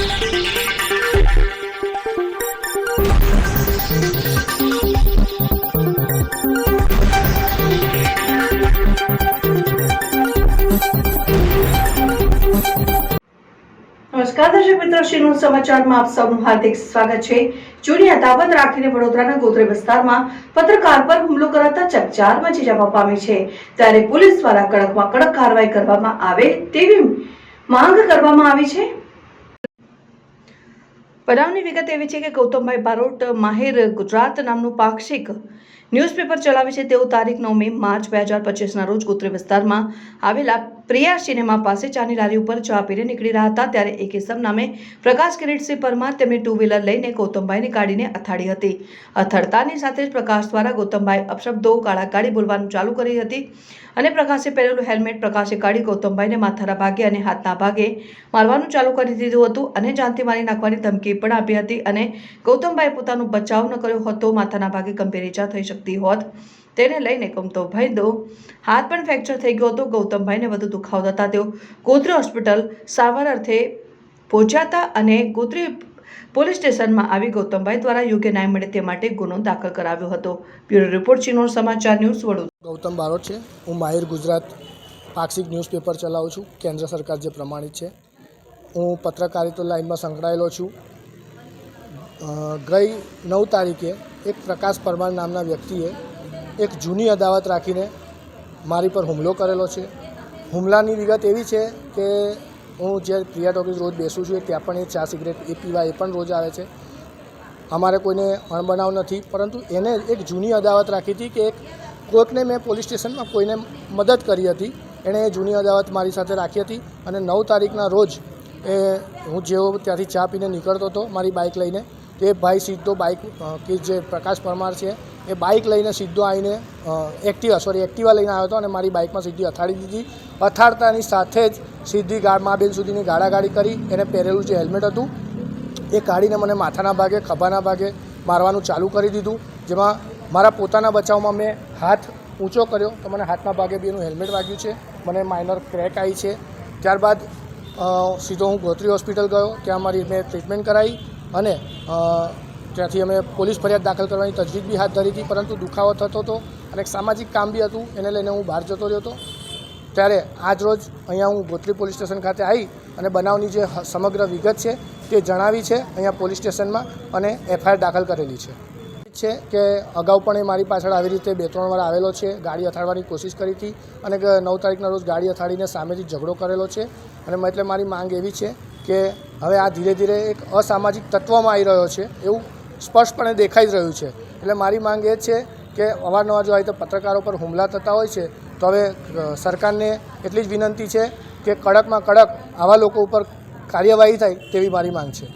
નમસ્કાર, દર્શક મિત્રો શ્રીનું સમાચારમાં આપ સૌનું હાર્દિક સ્વાગત છે. જૂની અદાવત રાખીને વડોદરાના ગોત્રે વિસ્તારમાં પત્રકાર પર હુમલો કરાતા ચકચાર મચી જવા પામી છે. ત્યારે પોલીસ દ્વારા કડકમાં કડક કાર્યવાહી કરવામાં આવે તેવી માંગ કરવામાં આવી છે. બનાવની વિગત એવી છે કે ગૌતમભાઈ બારોટ માહિર ગુજરાત નામનું પાક્ષિક ન્યૂઝપેપર ચલાવે છે તેઓ તારીખ નવમી માર્ચ બે હજાર પચીસના રોજ ગોત્રી વિસ્તારમાં આવેલા પ્રિયા સિનેમા પાસે ચાની લારી ઉપર ચા પીને નીકળી રહ્યા હતા ત્યારે એક ઇસમ નામે પ્રકાશ કિરીટસિંહ પરમાર તેમની ટુ વ્હીલર લઈને ગૌતમભાઈની કાઢીને અથાડી હતી. અથડતાની સાથે જ પ્રકાશ દ્વારા ગૌતમભાઈ અપશબ્દો, ગાળાગાળી બોલવાનું ચાલુ કરી હતી અને પ્રકાશે પહેરેલું હેલ્મેટ પ્રકાશે કાઢી ગૌતમભાઈને માથાના ભાગે અને હાથના ભાગે મારવાનું ચાલુ કરી દીધું હતું અને જાનથી મારી નાખવાની ધમકી પણ આપી હતી અને ગૌતમભાઈએ પોતાનો બચાવ ન કર્યો હતો માથાના ભાગે ગંભીર ઈજા થઈ શકતી હોત. તેને લઈને ગૌતમભાઈ દો હાથ પણ ફ્રેક્ચર થઈ ગયો હતો. ગૌતમભાઈને વધુ દુખાવો થતા તેઓ ગોત્રી હોસ્પિટલ સારવાર અર્થે પહોંચ્યા હતા અને ગોત્રી પોલીસ સ્ટેશનમાં આવી ગૌતમભાઈ દ્વારા યોગ્ય ન્યાય મળે તે માટે ગુનો દાખલ કરાવ્યો હતો. બ્યુરો રિપોર્ટ, ચિનોર સમાચાર, ન્યૂઝ વડોદરા. ગૌતમ બારોટ છે. હું માહિર ગુજરાત પાક્ષિક ન્યૂઝપેપર ચલાવું છું. કેન્દ્ર સરકાર જે પ્રમાણિત છે. હું પત્રકારિતા લાઇનમાં સંકળાયેલો છું. ગઈ નવ તારીખે એક પ્રકાશ પરમાર નામના વ્યક્તિએ એક જૂની અદાવત રાખીને મારી પર હુમલો કરેલો છે. હુમલાની વિગત એવી છે કે હું જે પ્રિયા ટોકીઝ રોજ બેસું છું ત્યાં પણ એ ચા સિગરેટ, એ પીવા એ પણ રોજ આવે છે. અમારે કોઈને અણબનાવ નથી, પરંતુ એને એક જૂની અદાવત રાખી હતી કે એક કોઈકને મેં પોલીસ સ્ટેશનમાં કોઈને મદદ કરી હતી. એણે એ જૂની અદાવત મારી સાથે રાખી હતી અને નવ તારીખના રોજ એ હું જેવો ત્યાંથી ચા પીને નીકળતો હતો મારી બાઇક લઈને. તો ભાઈ સીધો બાઇક કે જે પ્રકાશ પરમાર છે, એ બાઇક લઈને સીધો આવીને એક્ટિવા સોરી એક્ટિવા લઈને આવ્યો હતો અને મારી બાઇકમાં સીધી અથાડી દીધી. અથાડતાની સાથે જ સીધી ગાડ મા બેન સુધીની ગાળાગાળી કરી, એને પહેરેલું જે હેલ્મેટ હતું, એ કાઢીને મને માથાના ભાગે, ખભાના ભાગે મારવાનું ચાલુ કરી દીધું. જેમાં મારા પોતાના બચાવમાં મેં હાથ ઊંચો કર્યો. તો મને હાથના ભાગે બી એનું હેલ્મેટ વાગ્યું છે. મને માઇનર ક્રેક આવી છે. ત્યારબાદ સીધો હું ગોત્રી હોસ્પિટલ ગયો. ત્યાં મારી મેં ટ્રીટમેન્ટ કરાવી. અને ત્યાંથી અમે પોલીસ ફરિયાદ દાખલ કરવાની તજવીજ બી હાથ ધરી હતી, પરંતુ દુખાવો થતો હતો અને એક સામાજિક કામ બી હતું, એને લઈને હું બહાર જતો રહ્યો હતો. ત્યારે આજ રોજ અહીંયા હું ગોત્રી પોલીસ સ્ટેશન ખાતે આવી અને બનાવની જે સમગ્ર વિગત છે તે જણાવી છે અહીંયા પોલીસ સ્ટેશનમાં અને એફઆઈઆર દાખલ કરેલી છે. છે કે અગાઉ પણ એ મારી પાછળ આવી રીતે બે, ત્રણ વાર આવેલો છે, ગાડી અથાડવાની કોશિશ કરી હતી અને નવ તારીખના રોજ ગાડી અથાડીને સામેથી ઝઘડો કરેલો છે. અને એટલે મારી માંગ એવી છે કે હવે આ ધીરે ધીરે એક અસામાજિક તત્વમાં આવી રહ્યો છે, એવું સ્પષ્ટપણે દેખાઈ રહ્યું છે. એટલે મારી માંગ એ છે કે અવારનવાર જો આવી રીતે પત્રકારો પર હુમલા થતા હોય છે, તો હવે સરકારને એટલી જ વિનંતી છે કે કડકમાં કડક આવા લોકો ઉપર કાર્યવાહી થાય તેવી મારી માંગ છે.